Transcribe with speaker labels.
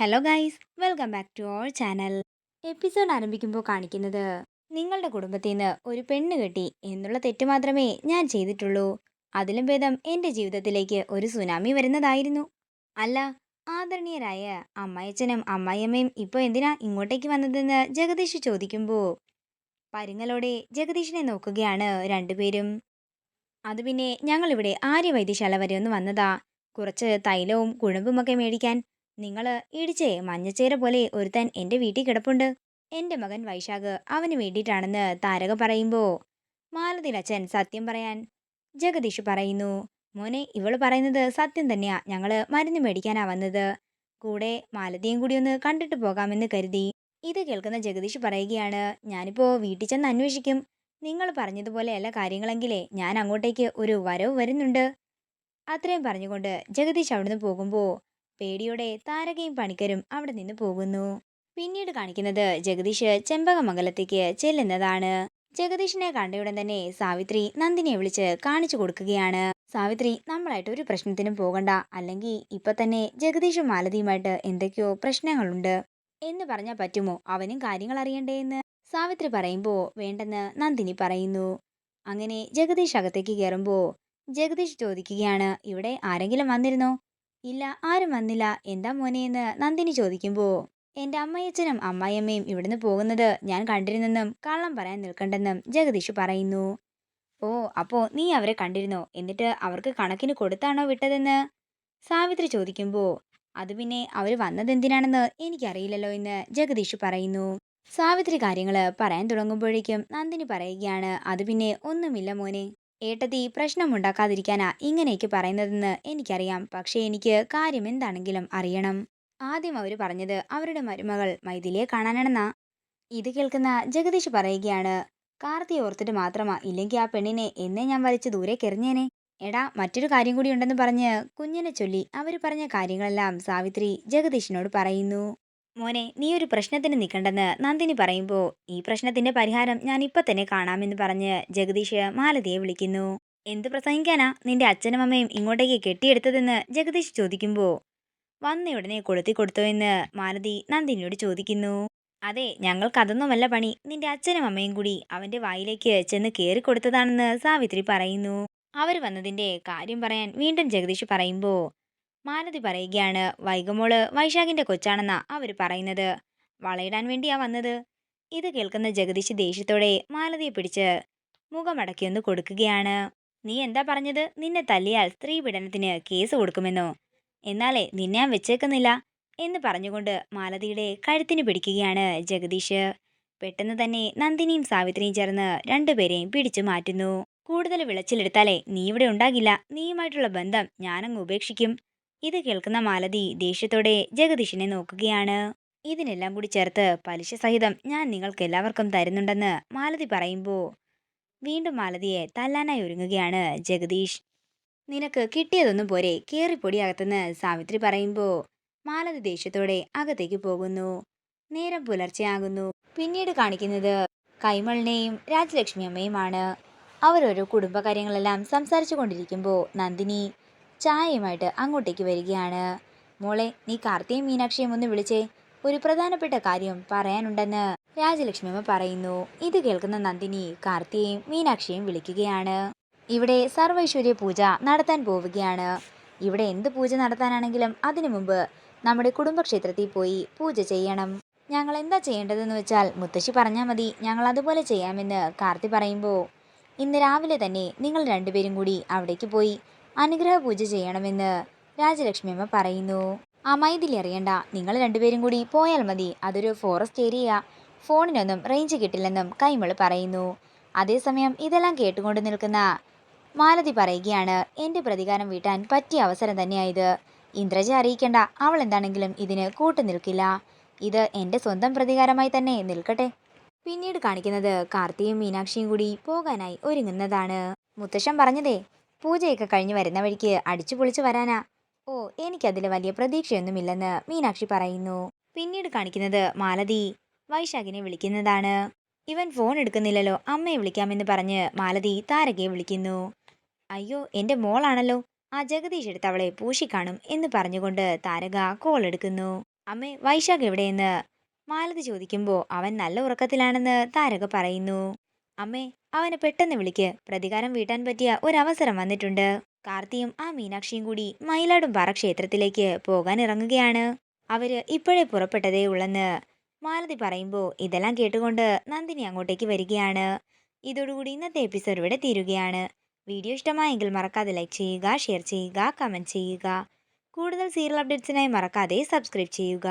Speaker 1: Hello guys welcome back to our channel episode ആരംഭിക്കുമ്പോൾ കാണിക്കുന്നത് നിങ്ങളുടെ കുടുംബത്തിൽ നിന്ന് ഒരു പെണ്ണ് കെട്ടി എന്നുള്ള തെറ്റ് മാത്രമേ ഞാൻ ചെയ്തിട്ടുള്ളൂ. അതിലും ഭേദം എന്റെ ജീവിതത്തിലേക്ക് ഒരു സുനാമി വരുന്നതായിരുന്നു. അല്ല ആദരണീയരായ അമ്മായച്ചനും അമ്മായിയമ്മയും ഇപ്പോൾ എന്തിനാ ഇങ്ങോട്ടേക്ക് വന്നതെന്ന് ജഗദീഷ് ചോദിക്കുമ്പോൾ പരുങ്ങലോടെ ജഗദീഷിനെ നോക്കുകയാണ് രണ്ടുപേരും അത് പിന്നെ ഞങ്ങളിവിടെ ആര്യവൈദ്യശാല വരെ ഒന്ന് വന്നതാ. കുറച്ച് തൈലവും കുഴമ്പുമൊക്കെ മേടിക്കാൻ നിങ്ങൾ ഇടിച്ചേ മഞ്ഞച്ചേര പോലെ ഒരുത്തൻ എന്റെ വീട്ടിൽ കിടപ്പുണ്ട്. എന്റെ മകൻ വൈശാഖ് അവന് വേണ്ടിയിട്ടാണെന്ന് താരക പറയുമ്പോൾ മാലതിലച്ഛൻ സത്യം പറയാൻ ജഗദീഷ് പറയുന്നു മോനെ ഇവൾ പറയുന്നത് സത്യം തന്നെയാ. ഞങ്ങൾ മരുന്ന് മേടിക്കാനാ വന്നത്. കൂടെ മാലതിയും കൂടി ഒന്ന് കണ്ടിട്ട് പോകാമെന്ന് കരുതി. ഇത് കേൾക്കുന്ന ജഗദീഷ് പറയുകയാണ് ഞാനിപ്പോ വീട്ടിൽ ചെന്ന് അന്വേഷിക്കും. നിങ്ങൾ പറഞ്ഞതുപോലെയല്ല കാര്യങ്ങളെങ്കിലേ ഞാൻ അങ്ങോട്ടേക്ക് ഒരു വരവ് വരുന്നുണ്ട്. അത്രയും പറഞ്ഞുകൊണ്ട് ജഗദീഷ് അവിടുന്ന് പോകുമ്പോൾ പേടിയോടെ താരകയും പണിക്കരും അവിടെ നിന്ന് പോകുന്നു. പിന്നീട് കാണിക്കുന്നത് ജഗദീഷ് ചെമ്പകമംഗലത്തേക്ക് ചെല്ലുന്നതാണ്. ജഗദീഷിനെ കണ്ടയുടൻ തന്നെ സാവിത്രി നന്ദിനിയെ വിളിച്ച് കാണിച്ചു കൊടുക്കുകയാണ്. സാവിത്രി നമ്മളായിട്ട് ഒരു പ്രശ്നത്തിനും പോകണ്ട. അല്ലെങ്കിൽ ഇപ്പൊ തന്നെ ജഗദീഷും മാലതിയുമായിട്ട് എന്തൊക്കെയോ പ്രശ്നങ്ങളുണ്ട്. എന്ന് പറഞ്ഞാൽ പറ്റുമോ? അവനും കാര്യങ്ങൾ അറിയണ്ടേ എന്ന്? സാവിത്രി പറയുമ്പോൾ വേണ്ടെന്ന് നന്ദിനി പറയുന്നു. അങ്ങനെ ജഗദീഷ് അകത്തേക്ക് കയറുമ്പോ ജഗദീഷ് ചോദിക്കുകയാണ് ഇവിടെ ആരെങ്കിലും വന്നിരുന്നോ? ഇല്ല ആരും വന്നില്ല. എന്താ മോനെ എന്ന് നന്ദിനി ചോദിക്കുമ്പോൾ എന്റെ അമ്മയച്ഛനും അമ്മായിയമ്മയും ഇവിടുന്ന് പോകുന്നത് ഞാൻ കണ്ടിരുന്നെന്നും കള്ളം പറയാൻ നിൽക്കണ്ടെന്നും ജഗദീഷ് പറയുന്നു. ഓ അപ്പോ നീ അവരെ കണ്ടിരുന്നോ? എന്നിട്ട് അവർക്ക് കണക്കിന് കൊടുത്താണോ വിട്ടതെന്ന്? സാവിത്രി ചോദിക്കുമ്പോൾ അത് പിന്നെ അവർ വന്നതെന്തിനാണെന്ന് എനിക്കറിയില്ലല്ലോ എന്ന് ജഗദീഷ് പറയുന്നു. സാവിത്രി കാര്യങ്ങൾ പറയാൻ തുടങ്ങുമ്പോഴേക്കും നന്ദിനി പറയുകയാണ് അത് പിന്നെ ഒന്നുമില്ല മോനെ. ഏട്ടത്തി പ്രശ്നം ഉണ്ടാക്കാതിരിക്കാനാ ഇങ്ങനെയൊക്കെ പറയുന്നതെന്ന് എനിക്കറിയാം. പക്ഷേ എനിക്ക് കാര്യം എന്താണെങ്കിലും അറിയണം. ആദ്യം അവർ പറഞ്ഞത് അവരുടെ മരുമകൾ മൈഥിലിയെ കാണാനാണെന്നാ. ഇത് കേൾക്കുന്ന ജഗദീഷ് പറയുകയാണ് കാർത്തി ഓർത്തിട്ട് മാത്രമാ ഇല്ലെങ്കിൽ ആ പെണ്ണിനെ എന്നെ ഞാൻ വലിച്ച് ദൂരെ കെറിഞ്ഞേനെ. എടാ മറ്റൊരു കാര്യം കൂടി ഉണ്ടെന്ന് പറഞ്ഞ് കുഞ്ഞിനെ ചൊല്ലി അവർ പറഞ്ഞ കാര്യങ്ങളെല്ലാം സാവിത്രി ജഗദീഷിനോട് പറയുന്നു. മോനെ നീ ഒരു പ്രശ്നത്തിന് നിൽക്കണ്ടെന്ന് നന്ദിനി പറയുമ്പോൾ ഈ പ്രശ്നത്തിന്റെ പരിഹാരം ഞാൻ ഇപ്പൊ തന്നെ കാണാമെന്ന് പറഞ്ഞ് ജഗദീഷ് മാലതിയെ വിളിക്കുന്നു. എന്ത് പ്രസംഗിക്കാനാ നിന്റെ അച്ഛനും അമ്മയും ഇങ്ങോട്ടേക്ക് കെട്ടിയെടുത്തതെന്ന് ജഗദീഷ് ചോദിക്കുമ്പോൾ വന്ന ഉടനെ കൊളുത്തി കൊടുത്തോ എന്ന് മാലതി നന്ദിനിയോട് ചോദിക്കുന്നു. അതെ ഞങ്ങൾക്കതൊന്നുമല്ല പണി. നിന്റെ അച്ഛനും അമ്മയും കൂടി അവന്റെ വായിലേക്ക് ചെന്ന് കയറി കൊടുത്തതാണെന്ന് സാവിത്രി പറയുന്നു. അവർ വന്നതിന്റെ കാര്യം പറയാൻ വീണ്ടും ജഗദീഷ് പറയുമ്പോൾ മാലതി പറയുകയാണ് വൈകമോൾ വൈശാഖിന്റെ കൊച്ചാണെന്ന അവർ പറയുന്നത്. വളയിടാൻ വേണ്ടിയാ വന്നത്. ഇത് കേൾക്കുന്ന ജഗദീഷ് ദേഷ്യത്തോടെ മാലതിയെ പിടിച്ച് മുഖമടക്കിയൊന്ന് കൊടുക്കുകയാണ്. നീ എന്താ പറഞ്ഞത്? നിന്നെ തല്ലിയാൽ സ്ത്രീ പീഡനത്തിന് കേസ് കൊടുക്കുമെന്നോ? എന്നാലേ നിന്നെ ഞാൻ വെച്ചേക്കുന്നില്ല എന്ന് പറഞ്ഞുകൊണ്ട് മാലതിയുടെ കഴുത്തിന് പിടിക്കുകയാണ് ജഗദീഷ് പെട്ടെന്ന് തന്നെ നന്ദിനിയും സാവിത്രിയും ചേർന്ന് രണ്ടുപേരെയും പിടിച്ചു മാറ്റുന്നു. കൂടുതൽ വിളച്ചിലെടുത്താലേ നീ ഇവിടെ ഉണ്ടാകില്ല. നീയുമായിട്ടുള്ള ബന്ധം ഞാനങ്ങ് ഉപേക്ഷിക്കും. ഇത് കേൾക്കുന്ന മാലതി ദേഷ്യത്തോടെ ജഗദീഷിനെ നോക്കുകയാണ്. ഇതിനെല്ലാം കൂടി ചേർത്ത് പലിശ സഹിതം ഞാൻ നിങ്ങൾക്ക് എല്ലാവർക്കും തരുന്നുണ്ടെന്ന് മാലതി പറയുമ്പോൾ വീണ്ടും മാലതിയെ തല്ലാനായി ഒരുങ്ങുകയാണ് ജഗദീഷ്. നിനക്ക് കിട്ടിയതൊന്നും പോരെ അകത്തുനിന്ന് സാവിത്രി പറയുമ്പോൾ മാലതി ദേഷ്യത്തോടെ അകത്തേക്ക് പോകുന്നു. നേരം പുലർച്ചെയാകുന്നു. പിന്നീട് കാണിക്കുന്നത് കൈമളിനെയും രാജലക്ഷ്മി അമ്മയുമാണ്. അവരോരോ കുടുംബകാര്യങ്ങളെല്ലാം സംസാരിച്ചു കൊണ്ടിരിക്കുമ്പോൾ നന്ദിനി ചായയുമായിട്ട് അങ്ങോട്ടേക്ക് വരികയാണ്. മോളെ നീ കാർത്തിയും മീനാക്ഷിയും ഒന്ന് വിളിച്ചേ. ഒരു പ്രധാനപ്പെട്ട കാര്യം പറയാനുണ്ടെന്ന് രാജലക്ഷ്മിയമ്മ പറയുന്നു. ഇത് കേൾക്കുന്ന നന്ദിനി കാർത്തിയെയും മീനാക്ഷിയെയും വിളിക്കുകയാണ്. ഇവിടെ സർവൈശ്വര്യ പൂജ നടത്താൻ പോവുകയാണ്. ഇവിടെ എന്ത് പൂജ നടത്താനാണെങ്കിലും അതിനു മുമ്പ് നമ്മുടെ കുടുംബക്ഷേത്രത്തിൽ പോയി പൂജ ചെയ്യണം. ഞങ്ങൾ എന്താ ചെയ്യേണ്ടതെന്ന് വെച്ചാൽ മുത്തശ്ശി പറഞ്ഞാൽ മതി. ഞങ്ങൾ അതുപോലെ ചെയ്യാമെന്ന് കാർത്തി പറയുമ്പോൾ ഇന്ന് രാവിലെ തന്നെ നിങ്ങൾ രണ്ടുപേരും കൂടി അവിടേക്ക് പോയി അനുഗ്രഹ പൂജ ചെയ്യണമെന്ന് രാജലക്ഷ്മിയമ്മ പറയുന്നു. ആ മൈതിലി അറിയണ്ട. നിങ്ങൾ രണ്ടുപേരും കൂടി പോയാൽ മതി. അതൊരു ഫോറസ്റ്റ് ഏരിയ ഫോണിനൊന്നും റേഞ്ച് കിട്ടില്ലെന്നും കൈമൾ പറയുന്നു. അതേസമയം ഇതെല്ലാം കേട്ടുകൊണ്ട് നിൽക്കുന്ന മാലതി പറയുകയാണ് എന്റെ പ്രതികാരം വീട്ടാൻ പറ്റിയ അവസരം തന്നെയായത്. ഇന്ദ്രജ അറിയിക്കേണ്ട. അവൾ എന്താണെങ്കിലും ഇതിന് കൂട്ടു നിൽക്കില്ല. ഇത് എന്റെ സ്വന്തം പ്രതികാരമായി തന്നെ നിൽക്കട്ടെ പിന്നീട് കാണിക്കുന്നത് കാർത്തിയും മീനാക്ഷിയും കൂടി പോകാനായി ഒരുങ്ങുന്നതാണ്. മുത്തശ്ശൻ പറഞ്ഞതേ പൂജയൊക്കെ കഴിഞ്ഞ് വരുന്ന വഴിക്ക് അടിച്ചു പൊളിച്ചു വരാനാ. ഓ എനിക്കതിൽ വലിയ പ്രതീക്ഷയൊന്നുമില്ലെന്ന് മീനാക്ഷി പറയുന്നു. പിന്നീട് കാണിക്കുന്നത് മാലതി. വൈശാഖിനെ വിളിക്കുന്നതാണ്. ഇവൻ ഫോൺ എടുക്കുന്നില്ലല്ലോ. അമ്മയെ വിളിക്കാമെന്ന് പറഞ്ഞ് മാലതി താരകയെ വിളിക്കുന്നു. അയ്യോ എന്റെ മോളാണല്ലോ. ആ ജഗദീഷ് എടുത്ത് അവളെ പൂശിക്കാണും എന്ന് പറഞ്ഞുകൊണ്ട് താരക കോൾ എടുക്കുന്നു. അമ്മേ വൈശാഖ് എവിടെയെന്ന്? മാലതി ചോദിക്കുമ്പോൾ അവൻ നല്ല ഉറക്കത്തിലാണെന്ന് താരക പറയുന്നു. അമ്മേ അവനെ പെട്ടെന്ന് വിളിക്ക്. പ്രതികാരം വീട്ടാൻ പറ്റിയ ഒരവസരം വന്നിട്ടുണ്ട്. കാർത്തിയും ആ മീനാക്ഷിയും കൂടി മയിലാടുംപാറ ക്ഷേത്രത്തിലേക്ക് പോകാൻ ഇറങ്ങുകയാണ്. അവർ ഇപ്പോഴേ പുറപ്പെട്ടതേ ഉള്ളെന്ന് മാലതി പറയുമ്പോൾ ഇതെല്ലാം കേട്ടുകൊണ്ട് നന്ദിനി അങ്ങോട്ടേക്ക് വരികയാണ്. ഇതോടുകൂടി ഇന്നത്തെ എപ്പിസോഡ് ഇവിടെ തീരുകയാണ്. വീഡിയോ ഇഷ്ടമായെങ്കിൽ മറക്കാതെ ലൈക്ക് ചെയ്യുക ഷെയർ ചെയ്യുക കമന്റ് ചെയ്യുക. കൂടുതൽ സീരിയൽ അപ്ഡേറ്റ്സിനായി മറക്കാതെ സബ്സ്ക്രൈബ് ചെയ്യുക.